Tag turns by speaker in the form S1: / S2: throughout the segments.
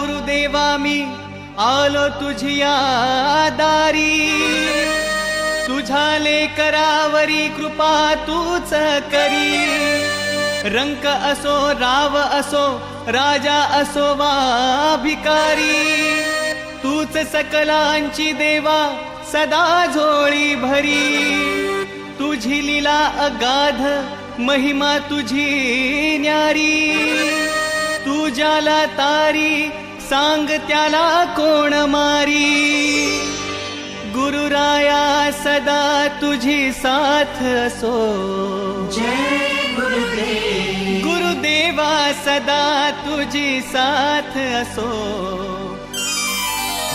S1: देवा मी आलो तुझिया दारी तुझाले करावरी कृपा तूच करी. रंक असो राव असो राजा असो वा भिकारी तूच सकलांची देवा सदा झोळी भरी. तुझी लीला अगाध महिमा तुझी न्यारी. तू ज्याला तारी सांग त्याला कोण मारी? गुरुराया सदा तुझी साथ असो. गुरुदेवा सदा तुझी साथ असो.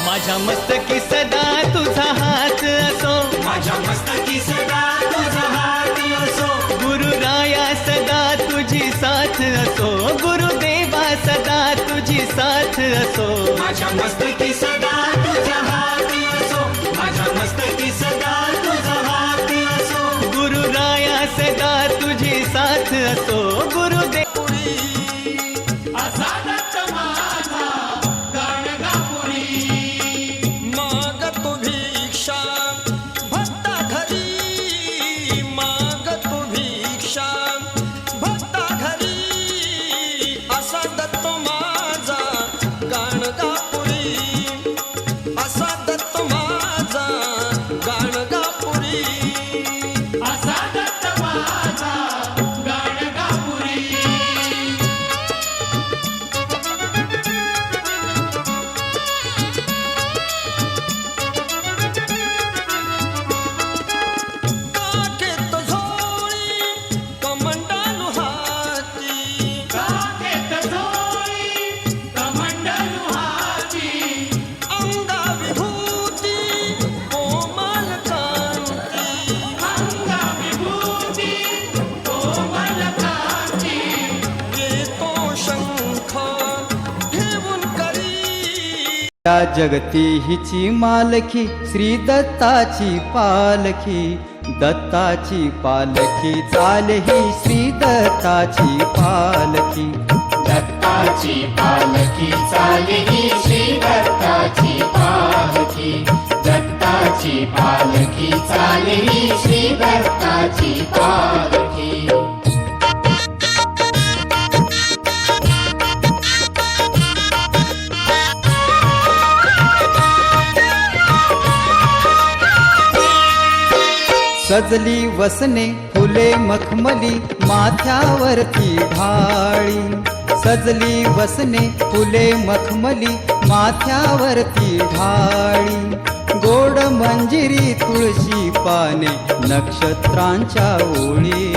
S1: माझ्या मस्तकी सदा तुझा हात असो.
S2: माझ्या मस्तकी सदा तुझा हात असो.
S1: गुरुराया सदा तुझी साथ असो. गुरुदेवा सदा साथ असो.
S2: माझ्या मस्तकी सदा
S3: तुझ्या करी
S1: या जगती हिची मालकी श्री दत्ताची पालखी. दत्ताची पालखी चाल ही श्री दत्ताची पालखी.
S4: दत्ताची पालखी चालली श्री दत्ताची पालखी. दत्ताची पालखी चालली श्री दत्ताची
S1: सजली वसने फुले मखमली माथ्यावरती ढाळी सजली वसने फुले मखमली माथ्यावरती ढाळी गोड मंजिरी तुळशी पाने नक्षत्रांच्या ओळी.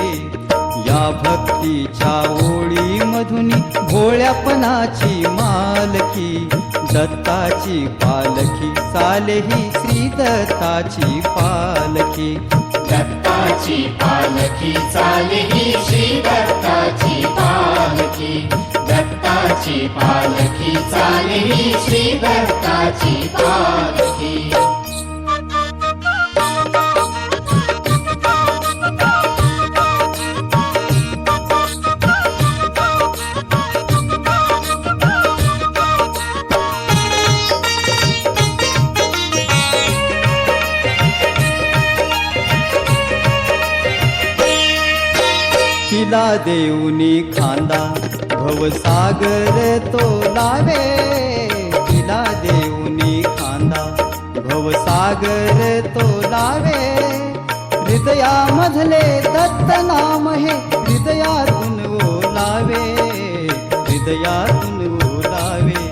S1: या भक्तीच्या ओळी मधुनी भोळ्यापणाची मालकी दत्ताची पालखी चालेही श्री दत्ताची पालखी.
S4: दत्ताची पालखी चालली श्री दत्ताची पालखी. दत्ताची पालखी चालली श्री दत्ताची पालखी.
S1: तिला देऊनी खांदा. भवसागर तो लावे तिला देऊनी खांदा. भवसागर तो लावे हृदयामधले दत्त नाम हे हृदयातून ओलावे हृदयातून ओलावे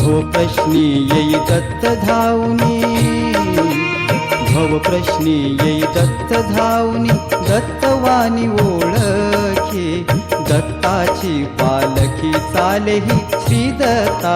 S1: भो प्रश्नी येई दत्त धावनी. भव प्रश्नी येई दत्त धावनी दत्तवानी ओळखे. दत्ताची पालखी चालेही श्री दत्ता